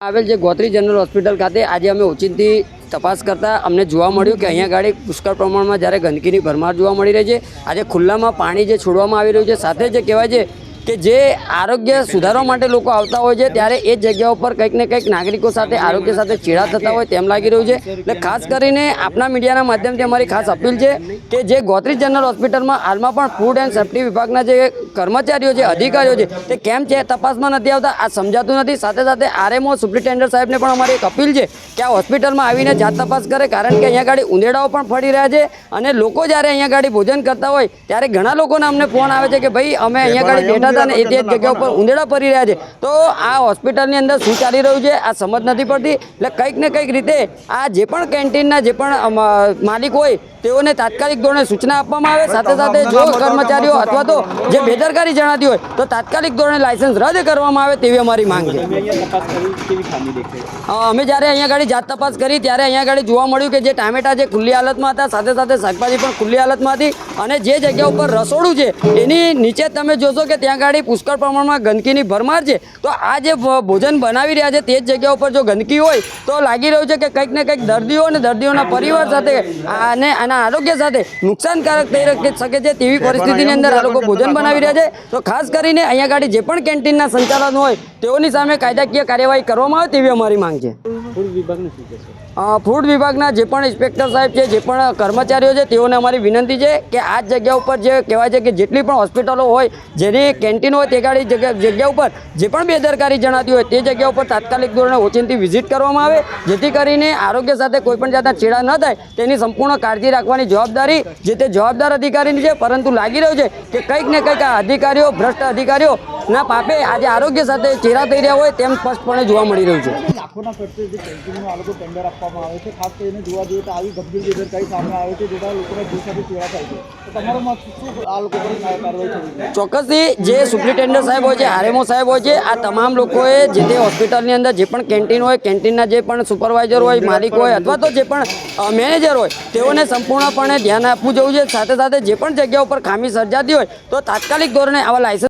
આવેલ છે Gotri general hospital ખાતે આજે અમે ઓચિંતી તપાસ કરતા અમને જોવા મળ્યું કે અહીંયા ગાડી પુષ્કળ પ્રમાણમાં જ્યારે ગંદકીની ભરમાર જોવા મળી રહી છે. આજે ખુલ્લામાં પાણી જે છોડવામાં આવી રહ્યું છે, સાથે જે કહેવાય છે કે જે આરોગ્ય સુધારવા માટે લોકો આવતા હોય છે, ત્યારે એ જગ્યા ઉપર કંઈક ને કંઈક નાગરિકો સાથે, આરોગ્ય સાથે ચેડા થતા હોય તેમ લાગી રહ્યું છે. એટલે ખાસ કરીને આપના મીડિયાના માધ્યમથી અમારી ખાસ અપીલ છે કે જે ગોત્રી જનરલ હોસ્પિટલમાં હાલમાં પણ ફૂડ એન્ડ સેફ્ટી વિભાગના જે કર્મચારીઓ છે, અધિકારીઓ છે, તે કેમ છે તપાસમાં નથી આવતા, આ સમજાતું નથી. સાથે સાથે આરએમઓ સુપ્રિન્ટેન્ડન્ટ સાહેબને પણ અમારી એક અપીલ છે કે આ હોસ્પિટલમાં આવીને જાત તપાસ કરે, કારણ કે અહીંયા ગાડી ઉંદેડાઓ પણ ફરી રહ્યા છે અને લોકો જ્યારે અહીંયા ગાડી ભોજન કરતા હોય, ત્યારે ઘણા લોકોને અમને ફોન આવે છે કે ભાઈ, અમે અહીંયા ગાડી બેઠા હતા ને એક તે જગ્યા ઉપર ઉંદેડા ફરી રહ્યા છે. તો આ હોસ્પિટલની અંદર શું ચાલી રહ્યું છે? આ સમજ નથી પડતી. એટલે કંઈક ને કંઈક રીતે આ જે પણ કેન્ટીનના જે પણ માલિક હોય તેઓને તાત્કાલિક ધોરણે સૂચના આપવામાં આવે. સાથે સાથે જો કર્મચારીઓ અથવા તો જે બેદરકારી જણાતી હોય તો તાત્કાલિક ધોરણે લાયસન્સ રદ કરવામાં આવે તેવી અમારી માંગ છે. અમે જ્યારે અહીંયા ગાડી જાત તપાસ કરી ત્યારે અહીંયા ગાડી જોવા મળ્યું કે જે ટામેટા જે ખુલ્લી હાલતમાં હતા સાથે સાથે શાકભાજી પણ ખુલ્લી હાલતમાં હતી અને જે જગ્યા ઉપર રસોડું છે એની નીચે તમે જોશો કે ત્યાં ગાડી પુષ્કળ પ્રમાણમાં ગંદકીની ભરમાર છે. તો આ જે ભોજન બનાવી રહ્યા છે તે જ જગ્યા ઉપર જો ગંદકી હોય તો લાગી રહ્યું છે કે કંઈક ને કંઈક દર્દીઓ અને દર્દીઓના પરિવાર સાથે અને આના આરોગ્ય સાથે નુકસાનકારક થઈ શકે છે તેવી પરિસ્થિતિની અંદર આ લોકો ભોજન બનાવી રહ્યા છે. તો ખાસ કરીને અહીંયા ગાડી જે પણ કેન્ટીનના સંચાલન હોય તેઓની સામે કાયદાકીય કાર્યવાહી કરવામાં આવે તેવી અમારી માંગ છે. ફૂડ વિભાગના જે પણ ઇન્સ્પેક્ટર સાહેબ છે જે પણ કર્મચારીઓ છે તેઓને અમારી વિનંતી છે કે આ જગ્યા ઉપર જે કહેવાય છે કે જેટલી પણ હોસ્પિટલો હોય જેની કેન્ટીન હોય તે ગાડી જગ્યા ઉપર જે પણ બેદરકારી જણાતી હોય તે જગ્યા ઉપર તાત્કાલિક ધોરણે ઓચિંતી વિઝિટ કરવામાં આવે, જેથી કરીને આરોગ્ય સાથે કોઈપણ જાતના છેડા ન થાય, તેની સંપૂર્ણ કાળજી રાખવાની જવાબદારી જે તે જવાબદાર અધિકારીની છે, પરંતુ લાગી રહ્યું છે કે કંઈક ને કંઈક અધિકારીઓ, ભ્રષ્ટ અધિકારીઓ ના પાપે આજે આરોગ્ય સાથે ચેરા થઈ રહ્યા હોય તેમ સ્પષ્ટપણે જોવા મળી રહ્યું છે. લાખોના ખર્ચે જે પેન્ટિંગનું આ લોકો ટેન્ડર આપવામાં આવે છે ખાસ કરીને જોવા જઈએ તો આવી ગંભીર બેદરકારી સામે આવે છે જેના લોકોના જીવ સાથે ચેરા થાય છે. ચોક્કસથી જે સુપ્રિન્ટેન્ડન્ટ સાહેબ હોય છે આરએમઓ સાહેબ હોય છે આ તમામ લોકોએ જે તે હોસ્પિટલની અંદર જે પણ કેન્ટીન હોય કેન્ટીનના જે પણ સુપરવાઇઝર હોય માલિક હોય અથવા તો જે પણ મેનેજર હોય તેઓને સંપૂર્ણપણે ધ્યાન આપવું જવું છે. સાથે સાથે જે પણ જગ્યા ઉપર ખામી સર્જાતી હોય તો તાત્કાલિક ધોરણે આવા લાયસન્સ